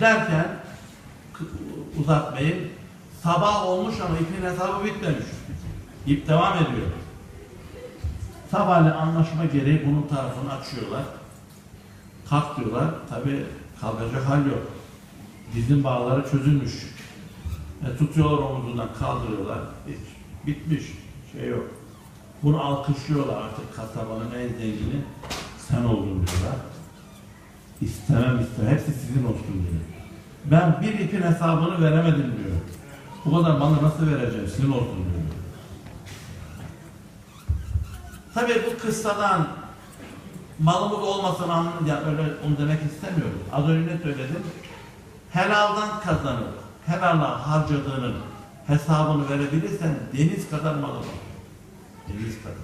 Derken uzatmayın. Sabah olmuş ama ipin hesabı bitmemiş. İp devam ediyor. Sabahleyin anlaşma gereği bunun tarafını açıyorlar. Kalk diyorlar. Tabi kalkacak hal yok. Dizin bağları çözülmüş. E, tutuyorlar omuzundan kaldırıyorlar. Hiç bitmiş. Şey yok. Bunu alkışlıyorlar artık kasabanın en zengini sen oldun diyorlar. İstemem istemem. Hepsi sizin olsun diyor. Ben bir ipin hesabını veremedim diyor. Bu kadar malı nasıl vereceğim? Sizin olsun diyor. Tabii bu kıssadan malımız olmasın anlamında yani öyle onu demek istemiyorum. Az önce ne söyledim? Helaldan kazanıp helala harcadığının hesabını verebilirsen deniz kadar malı var. Deniz kadar.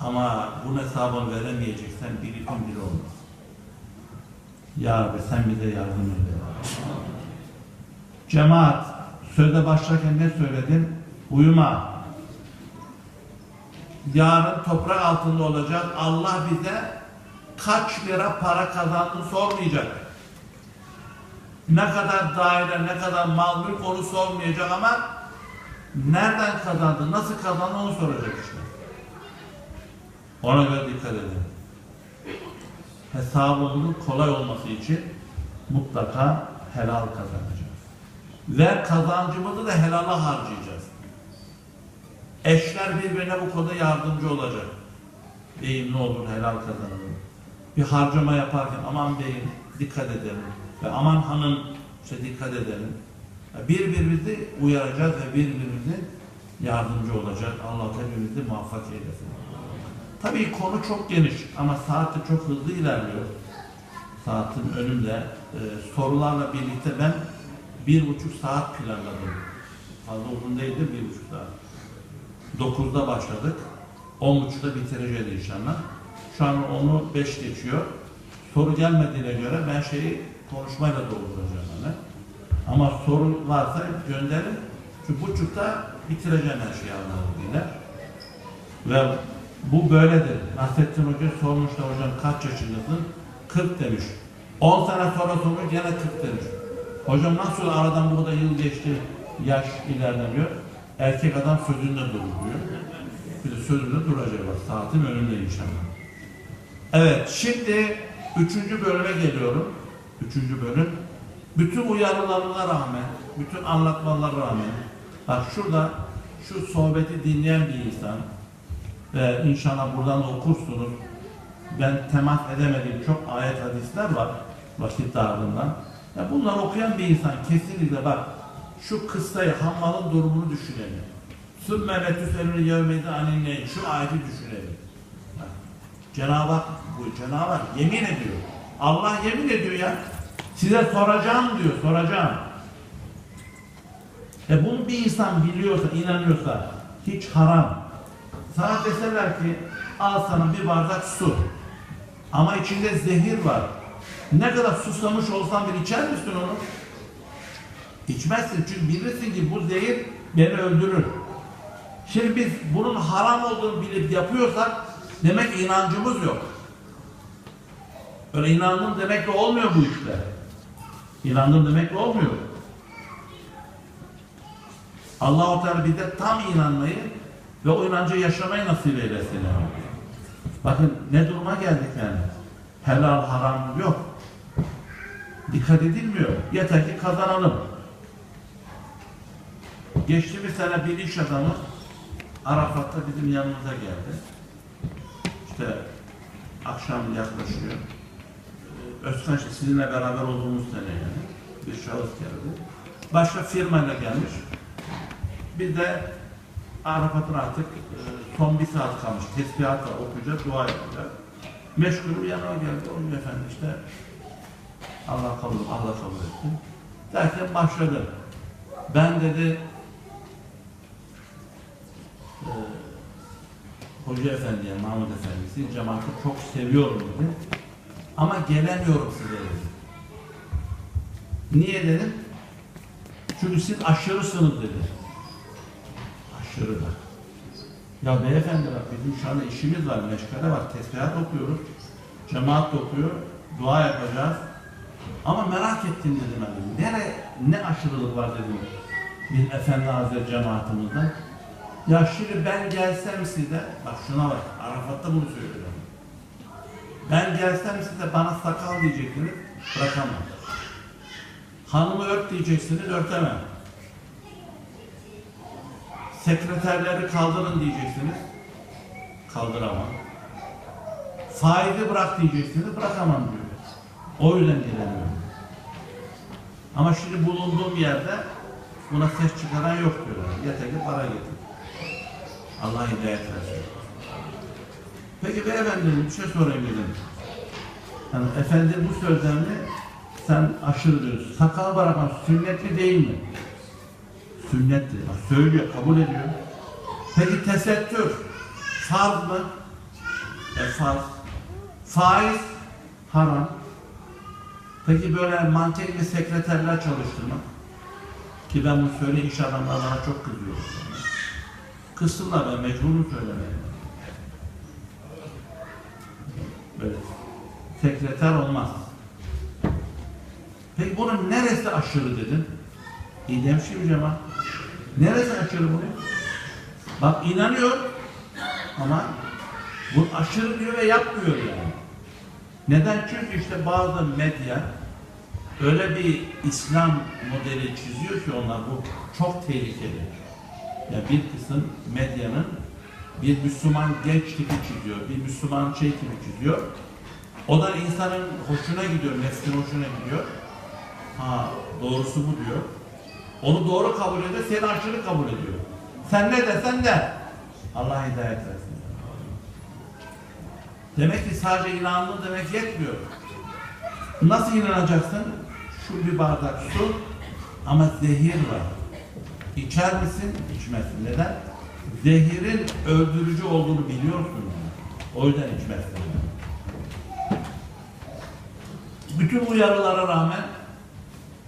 Ama bunun hesabını veremeyeceksen bir ipin bile olmaz. Ya Rabbi sen bize yardım eyle. Cemaat, sözde başlarken ne söyledim? Uyuma. Yarın toprak altında olacak. Allah bize kaç lira para kazandığını sormayacak. Ne kadar daire, ne kadar mal mülk onu sormayacak ama nereden kazandı, nasıl kazandı onu soracak işte. Ona göre dikkat edin. Hesabımızın kolay olması için mutlaka helal kazanacağız. Ve kazancımızı da helala harcayacağız. Eşler birbirine bu konuda yardımcı olacak. Beyim ne olur helal kazanalım. Bir harcama yaparken aman beyim dikkat edelim. Ve aman hanım işte dikkat edelim. Birbirimizi uyaracağız ve birbirimize yardımcı olacak. Allah hepimizi muvaffak eylesin. Tabii konu çok geniş ama saat çok hızlı ilerliyor. Saatin önümde e, sorularla birlikte ben bir buçuk saat planladım. Fazla uzun değildi bir buçuk saat. Dokuzda başladık. On buçukta bitireceğiz inşallah. Şu an onu beş geçiyor. Soru gelmediğine göre ben şeyi konuşmayla dolduracağım hani. Ama soru varsa gönderin. Çünkü buçukta bitireceğim her şeyi izniyle. Ve bu böyledir. Nasrettin Hoca sormuşlar hocam kaç yaşındasın? 40 demiş. 10 sene sonra sormuş gene 40 demiş. Hocam nasıl aradan bu kadar yıl geçti, yaş ilerlemiyor? Erkek adam sözünde durur diyor. Bir de sözünde duracak bak. Saatin önünde inşallah. Evet, şimdi üçüncü bölüme geliyorum. Üçüncü bölüm. Bütün uyarılarına rağmen, bütün anlatmalara rağmen, bak şurada şu sohbeti dinleyen bir insan, ve inşallah buradan da okursunuz. Ben temas edemediğim çok ayet hadisler var vakit darlığından. Ya bunları okuyan bir insan kesinlikle bak şu kıssayı Hammal'ın durumunu düşünelim. Sümme letüselünü yevmeyde aninneyin. Şu ayeti düşünelim. Cenab-ı Hak, bu Cenab-ı Hak yemin ediyor. Allah yemin ediyor ya. Size soracağım diyor, soracağım. E bunu bir insan biliyorsa, inanıyorsa hiç haram, sana deseler ki al sana bir bardak su. Ama içinde zehir var. Ne kadar susamış olsan bile içer misin onu? İçmezsin çünkü bilirsin ki bu zehir beni öldürür. Şimdi biz bunun haram olduğunu bilip yapıyorsak demek inancımız yok. Öyle inandım demekle olmuyor bu işler. İnandım demekle olmuyor. Allah-u Teala bize tam inanmayı ve o inancı yaşamayı nasip eylesin. Bakın ne duruma geldik yani. Helal haram yok. Dikkat edilmiyor. Yeter ki kazanalım. Geçtiğimiz sene bir iş adamı Arafat'ta bizim yanımıza geldi. İşte akşam yaklaşıyor. Ee, Özkan sizinle beraber olduğumuz sene yani. Bir şahıs geldi. Başka firmayla gelmiş. Biz de Arafat'ın artık e, son bir saat kalmış. Tesbihat var, okuyacağız, dua yapacağız. Meşgulüm yanıma geldi. O gün efendim işte Allah kabul, Allah kabul etti. Derken başladı. Ben dedi e, Hoca Efendi'ye, Mahmut Efendisi cemaati çok seviyorum dedi. Ama gelemiyorum size dedi. Niye dedim? Çünkü siz aşırısınız dedi. Aşırı da. Ya beyefendi bak bizim şu anda işimiz var, meşgale var, tesbihat okuyoruz. Cemaat okuyor, dua yapacağız. Ama merak ettim dedim hani. Nere, ne aşırılık var dedim. Bir Efendi Hazretleri cemaatimizden. Ya şimdi ben gelsem size, bak şuna bak, Arafat'ta bunu söylüyorum. Ben gelsem size bana sakal diyeceksiniz, bırakamam. Hanımı ört diyeceksiniz, örtemem. Sekreterleri kaldırın diyeceksiniz, kaldıramam. Faizi bırak diyeceksiniz, bırakamam diyor. O yüzden gelemiyorum. Ama şimdi bulunduğum yerde buna ses çıkaran yok diyorlar. Yeter ki para getir. Allah hidayet versin. Peki beyefendi bir şey sorayım dedim. Yani efendi bu sözlerini sen aşırı diyorsun. Sakal bırakmak sünnetli değil mi? Sünnetli. Bak söylüyor, kabul ediyor. Peki tesettür farz mı? E farz. Faiz haram. Peki böyle mankenli sekreterler çalıştırmak? Ki ben bunu söyleyeyim iş adamları bana çok kızıyor. Kızsınlar ben mecburum söylemeye. Böyle sekreter olmaz. Peki bunun neresi aşırı dedin? İdem şimdi ama. Neresi bunu? Bak inanıyor ama bu aşırı diyor ve yapmıyor yani. Neden? Çünkü işte bazı medya öyle bir İslam modeli çiziyor ki onlar bu çok tehlikeli. Ya bir kısım medyanın bir Müslüman genç tipi çiziyor, bir Müslüman şey tipi çiziyor. O da insanın hoşuna gidiyor, nefsin hoşuna gidiyor. Ha doğrusu bu diyor. Onu doğru kabul ediyor, seni aşırı kabul ediyor. Sen ne desen de Allah hidayet versin. Demek ki sadece inandın demek yetmiyor. Nasıl inanacaksın? Şu bir bardak su ama zehir var. İçer misin? İçmezsin. Neden? Zehirin öldürücü olduğunu biliyorsun. O yüzden içmezsin. Bütün uyarılara rağmen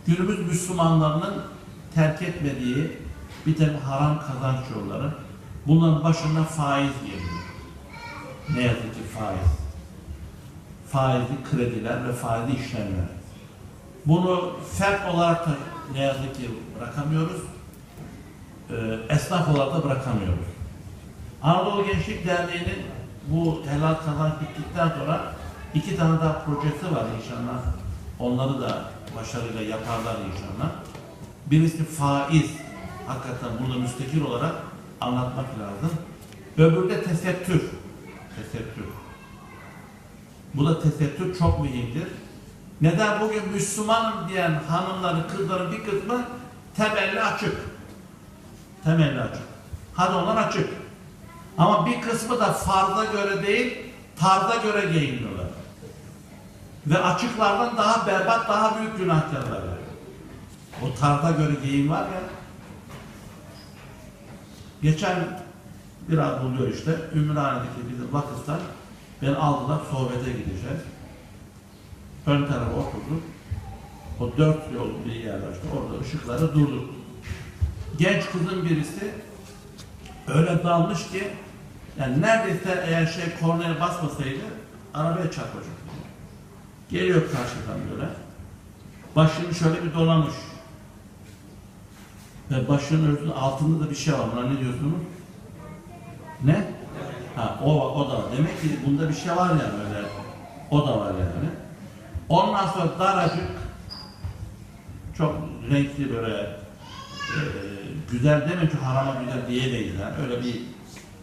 günümüz Müslümanlarının terk etmediği bir tek haram kazanç yolları. Bunların başında faiz geliyor. Ne yazık ki faiz. Faizli krediler ve faizli işlemler. Bunu fert olarak da ne yazık ki bırakamıyoruz. Ee, esnaf olarak da bırakamıyoruz. Anadolu Gençlik Derneği'nin bu helal kazanç bittikten sonra iki tane daha projesi var inşallah. Onları da başarıyla yaparlar inşallah. Birisi faiz. Hakikaten burada müstakil olarak anlatmak lazım. Öbürü de tesettür. Tesettür. Bu da tesettür çok mühimdir. Neden bugün Müslümanım diyen hanımların, kızların bir kısmı temelli açık. Temelli açık. Hadi onlar açık. Ama bir kısmı da farza göre değil, tarza göre giyiniyorlar. Ve açıklardan daha berbat, daha büyük günahkarlar. O tarza göre giyim var ya. Geçen biraz buluyor işte. Ümraniye'deki bizim vakıftan beni aldılar sohbete gideceğiz. Ön tarafa oturduk. O dört yol bir yer işte orada ışıkları durduk. Genç kızın birisi öyle dalmış ki yani neredeyse eğer şey kornaya basmasaydı arabaya çarpacak. Geliyor karşıdan böyle. Başını şöyle bir dolamış. Ve başının örtünün altında da bir şey var. Buna ne diyorsunuz? Ne? Ha, o, o da var. Demek ki bunda bir şey var yani öyle. O da var yani. Ondan sonra daracık çok renkli böyle e, güzel demek ki harama güzel diyemeyiz yani. Öyle bir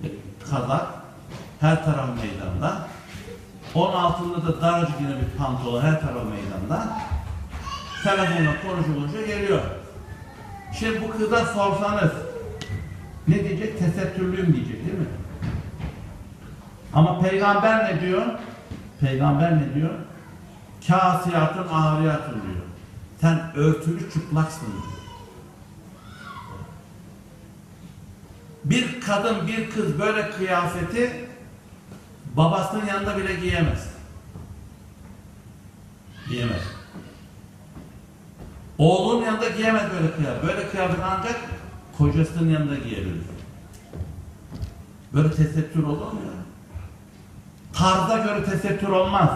e, kazak her taraf meydanda. Onun altında da daracık yine bir pantolon her taraf meydanda. Telefonla konuşa geliyor. Şimdi bu kıza sorsanız ne diyecek? Tesettürlüyüm diyecek değil mi? Ama peygamber ne diyor? Peygamber ne diyor? Kasiyatın ağriyatın diyor. Sen örtülü çıplaksın diyor. Bir kadın, bir kız böyle kıyafeti babasının yanında bile giyemez. Giyemez. Oğlunun yanında giyemez böyle kıyafet. Böyle kıyafet ancak kocasının yanında giyebilir. Böyle tesettür olur mu ya? Tarza göre tesettür olmaz.